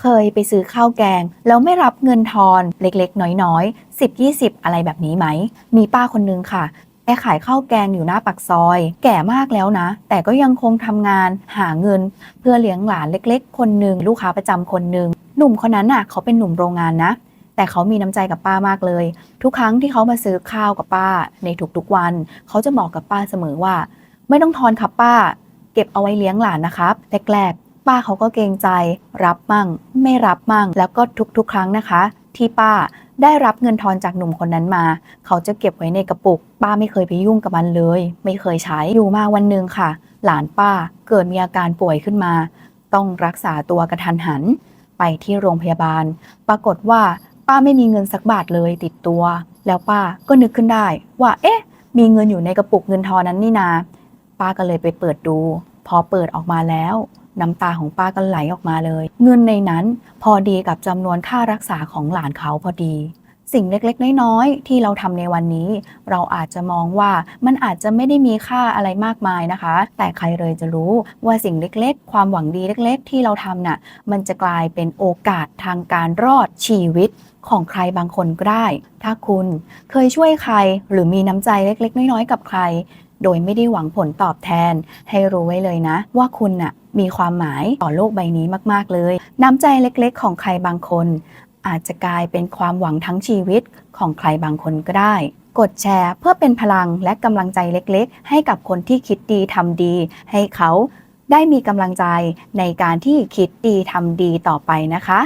เคยไปซื้อข้าวแกง แล้วไม่รับเงินทอนเล็กๆ น้อยๆ 10 20 อะไรแบบนี้ไหม มีป้าคนนึงค่ะแกขายข้าวแกงอยู่หน้าปากซอย แก่มากแล้วนะ แต่ก็ยังคงทำงานหาเงิน เพื่อเลี้ยงหลานเล็กๆ คนหนึ่งลูกค้าประจำคนหนึ่งหนุ่มคนนั้นน่ะเขาเป็นหนุ่มโรงงานนะแต่เขามีน้ำใจกับป้ามากเลย ทุกครั้งที่เขามาซื้อข้าวกับป้า ในทุกๆวัน เขาจะบอกกับป้าเสมอว่า ไม่ต้องทอนครับป้า เก็บเอาไว้เลี้ยงหลานนะครับแรกๆ ป้าเขาก็เกรงใจ รับมั่ง ไม่รับมั่ง แล้วก็ทุกๆ ครั้งนะคะ ที่ป้าได้รับเงินทอนจากหนุ่มคนนั้นมา เขาจะเก็บไว้ในกระปุก ป้าไม่เคยไปยุ่งกับมันเลย ไม่เคยใช้อยู่มาวันหนึ่งค่ะ หลานป้าเกิดมีอาการป่วยขึ้นมา ต้องรักษาตัวกระทันหัน ไปที่โรงพยาบาล ปรากฏว่าป้าไม่มีเงินสักบาทเลยติดตัว แล้วป้าก็นึกขึ้นได้ ว่า เอ๊ะ มีเงินอยู่ในกระปุกเงินทอนนั้นนี่นา ป้าก็เลยไปเปิดดู พอเปิดออกมาแล้ว น้ำตาของป้าก็ไหลออกมาเลย เงินในนั้นพอดีกับจำนวนค่ารักษาของหลานเขาพอดี สิ่งเล็กๆ น้อยๆ ที่เราทำในวันนี้ เราอาจจะมองว่ามันอาจจะไม่ได้มีค่าอะไรมากมายนะคะ แต่ใครเลยจะรู้ว่าสิ่งเล็กๆ ความหวังดีเล็ก ๆ ที่เราทำน่ะมันจะกลายเป็นโอกาสทางการรอดชีวิตของใครบางคนก็ได้ ถ้าคุณเคยช่วยใครหรือมีน้ำใจเล็ก ๆ น้อยๆ กับใคร โดยไม่ได้หวังผลตอบแทน ให้รู้ไว้เลยนะ ว่าคุณน่ะมีความหมายต่อโลกใบนี้มาก ๆ เลย น้ำใจเล็กๆ ของใครบางคน อาจจะกลายเป็นความหวังทั้งชีวิตของใครบางคนก็ได้ กดแชร์เพื่อเป็นพลังและกำลังใจเล็กๆ ให้กับคนที่คิดดีทำดี ให้เขาได้มีกำลังใจในการที่คิดดีทำดีต่อไปนะคะ